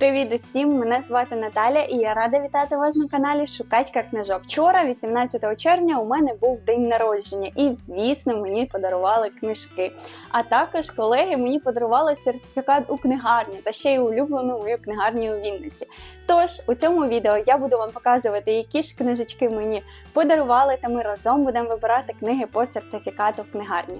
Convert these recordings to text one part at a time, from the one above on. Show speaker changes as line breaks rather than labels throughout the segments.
Привіт усім! Мене звати Наталя і я рада вітати вас на каналі Шукачка книжок. Вчора, 18 червня, у мене був день народження, і звісно, мені подарували книжки. А також колеги мені подарували сертифікат у книгарню та ще й улюблену мою книгарню у Вінниці. Тож у цьому відео я буду вам показувати, які ж книжечки мені подарували, та ми разом будемо вибирати книги по сертифікату в книгарні.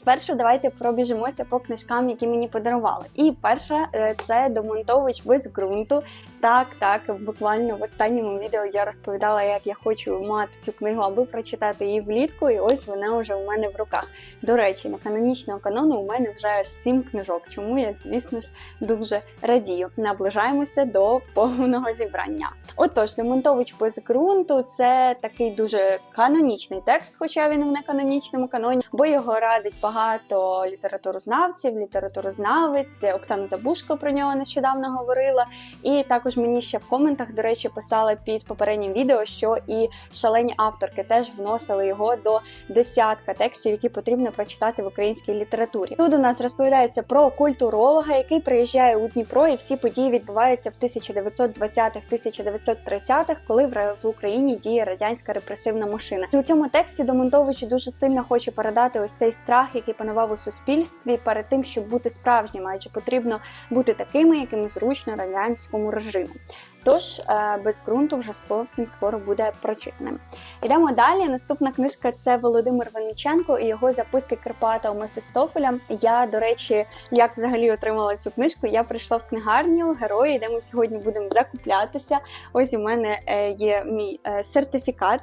Спершу давайте пробіжимося по книжкам, які мені подарували. І перша е, це Домонтович без ґрунту. Так, так, буквально в останньому відео я розповідала, як я хочу мати цю книгу, аби прочитати її влітку, і ось вона вже у мене в руках. До речі, на канонічного канону у мене вже аж сім книжок, чому я, звісно ж, дуже радію. Наближаємося до повного зібрання. Отож, Демонтович без ґрунту це такий дуже канонічний текст, хоча він в неканонічному каноні, бо його радить багато літературознавців, літературознавець, Оксана Забушко про нього нещодавно говорила. І також мені ще в коментах, до речі, писала під попереднім відео, що і шалені авторки теж вносили його до десятка текстів, які потрібно прочитати в українській літературі. Тут у нас розповідається про культуролога, який приїжджає у Дніпро, і всі події відбуваються в 1920-1930-х, коли в Україні діє радянська репресивна машина. І у цьому тексті Домонтович дуже сильно хоче передати ось цей страх, який панував у суспільстві перед тим, щоб бути справжнім, адже потрібно бути такими, якими зручно радянському режиму. Тож е, без ґрунту вже зовсім скоро буде прочитаним. Йдемо далі. Наступна книжка це Володимир Винниченко і його записки Карпата у Мефістофеля. Я, до речі, як взагалі отримала цю книжку, я прийшла в книгарню герої, де ми сьогодні будемо закуплятися. Ось у мене е, є мій е, сертифікат.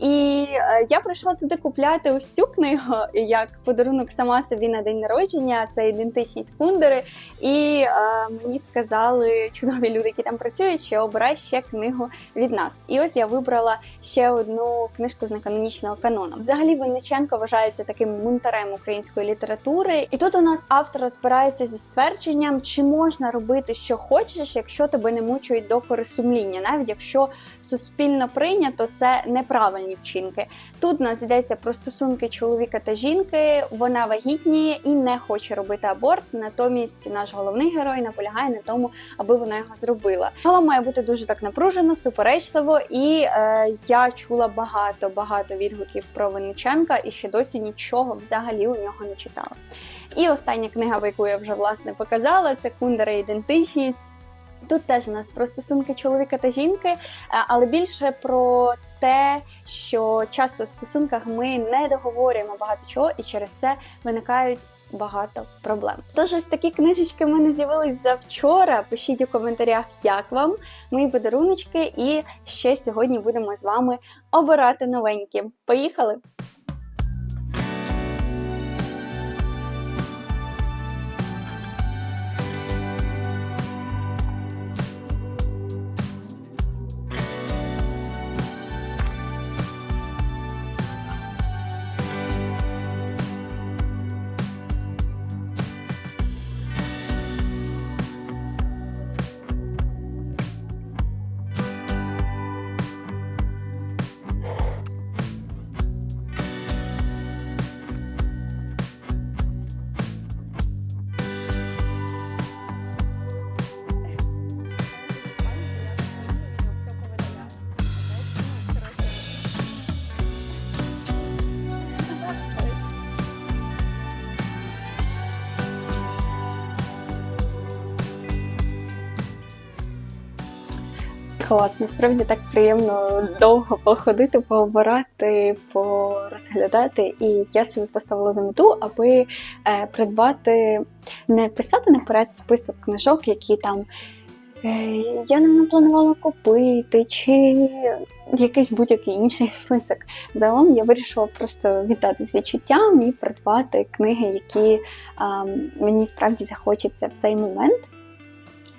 І я прийшла туди купляти ось цю книгу як подарунок сама собі на день народження. Це ідентичність кундери. І мені сказали чудові люди, які там працюють. що обирай ще книгу від нас. І ось я вибрала ще одну книжку з неканонічного канону. Взагалі Винниченко вважається таким мунтарем української літератури, і тут у нас автор розбирається зі ствердженням, чи можна робити, що хочеш, якщо тебе не мучують докори сумління, навіть якщо суспільно прийнято це неправильні вчинки. Тут у нас йдеться про стосунки чоловіка та жінки. Вона вагітніє і не хоче робити аборт. Натомість наш головний герой наполягає на тому, аби вона його зробила. Має бути дуже так напружено, суперечливо, і е, я чула багато багато відгуків про Винниченка і ще досі нічого взагалі у нього не читала. І остання книга, яку я вже власне показала, це Кундера ідентичність. Тут теж у нас про стосунки чоловіка та жінки, е, але більше про те, що часто в стосунках ми не договорюємо багато чого, і через це виникають багато проблем. Тож ось такі книжечки в мене з'явились завчора. Пишіть у коментарях, як вам мої подаруночки, і ще сьогодні будемо з вами обирати новенькі. Поїхали! Клас, насправді так приємно довго походити, пообирати, порозглядати. І я собі поставила за мету, аби е, придбати, не писати наперед список книжок, які там е, я не планувала купити, чи якийсь будь-який інший список. Загалом я вирішила просто віддати з відчуттям і придбати книги, які мені справді захочеться в цей момент.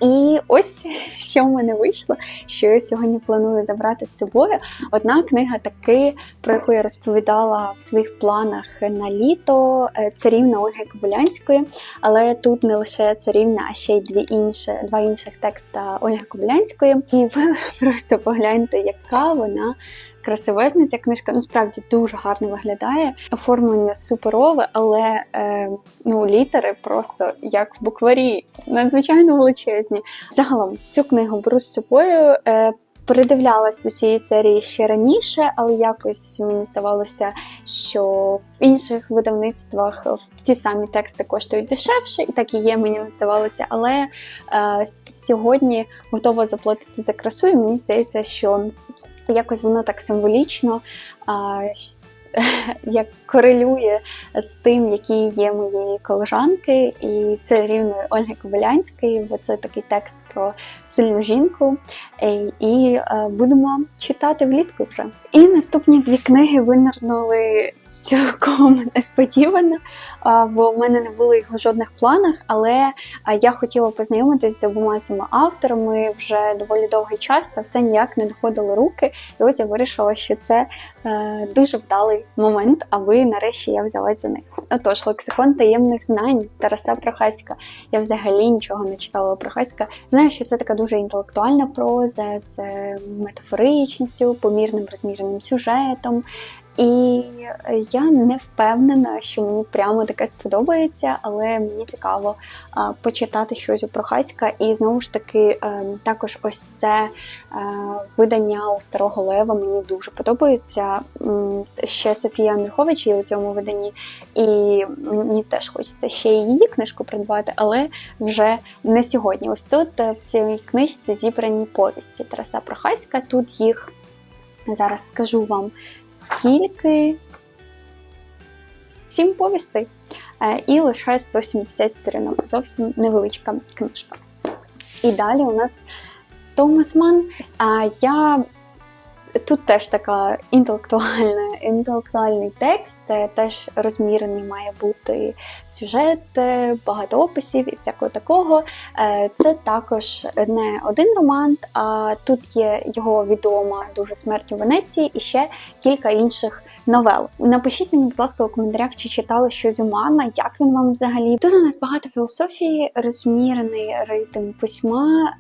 І ось що в мене вийшло, що я сьогодні планую забрати з собою. Одна книга таки, про яку я розповідала в своїх планах на літо, е, царівна Ольги Кобилянської. Але тут не лише царівна, а ще й дві інші, два інших текста Ольги Кобилянської. І ви просто погляньте, яка вона красивезна ця книжка. насправді дуже гарно виглядає. Оформлення суперове, але е, ну, літери просто як в букварі, надзвичайно величезні. Загалом цю книгу беру з собою. Е, Передивлялась до цієї серії ще раніше, але якось мені здавалося, що в інших видавництвах ті самі тексти коштують дешевше, і так і є, мені не здавалося. Але е, сьогодні готова заплатити за красу, і мені здається, що якось воно так символічно. а, як корелює з тим, які є моєї колежанки, і це рівно Ольги Кобилянської, бо це такий текст про сильну жінку. І е, будемо читати влітку вже. І наступні дві книги винирнули цілком несподівано, бо в мене не було їх у жодних планах, але я хотіла познайомитися з обома цими авторами вже доволі довгий час, та все ніяк не доходило руки. І ось я вирішила, що це е, дуже вдалий момент, аби нарешті я взялась за них. Отож, лексикон таємних знань Тараса Прохаська. Я взагалі нічого не читала Прохаська. Знаю, що це така дуже інтелектуальна проза з е, метафоричністю, помірним розміреним сюжетом. І я не впевнена, що мені прямо таке сподобається, але мені цікаво а, почитати щось у Прохаська. І знову ж таки, а, ем, також ось це а, е, видання у Старого Лева мені дуже подобається. Ще Софія Андрухович є у цьому виданні, і мені теж хочеться ще її книжку придбати, але вже не сьогодні. Ось тут е, в цій книжці зібрані повісті Тараса Прохаська. Тут їх. Зараз скажу вам, скільки сім повістей е, і лише 170 сторінок. Зовсім невеличка книжка. І далі у нас Томас Ман. Я Тут теж така інтелектуальна, інтелектуальний текст, е, теж розмірений має бути сюжет, е, багато описів і всякого такого. Е, це також не один роман, а тут є його відома дуже смерть у Венеції і ще кілька інших новел. Напишіть мені, будь ласка, у коментарях, чи читали щось Умана, як він вам взагалі. Тут у нас багато філософії, розмірений ритм письма,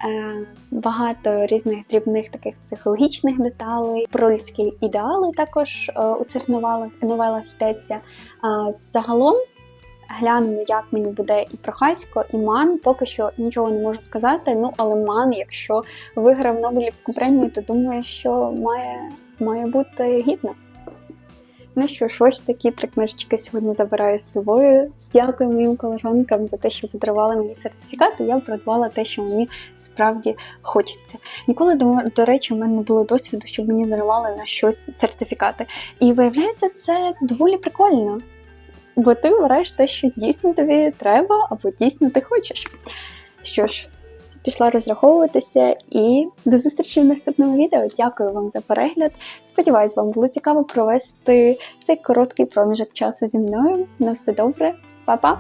багато різних дрібних таких психологічних деталей, про людські ідеали також е, у цих новелах, новелах йдеться. Загалом глянемо, як мені буде і Прохасько, і Ман. Поки що нічого не можу сказати. Ну, але Ман, якщо виграв Нобелівську премію, то думаю, що має, має бути гідно. Ну що ж, ось такі три книжечки сьогодні забираю з собою. Дякую моїм колежанкам за те, що подарували мені сертифікат, і я придбала те, що мені справді хочеться. Ніколи, до, речі, у мене не було досвіду, щоб мені дарували на щось сертифікати. І виявляється, це доволі прикольно. Бо ти вибираєш те, що дійсно тобі треба, або дійсно ти хочеш. Що ж, пішла розраховуватися і до зустрічі в наступному відео. Дякую вам за перегляд. Сподіваюсь, вам було цікаво провести цей короткий проміжок часу зі мною. На все добре, Па-па!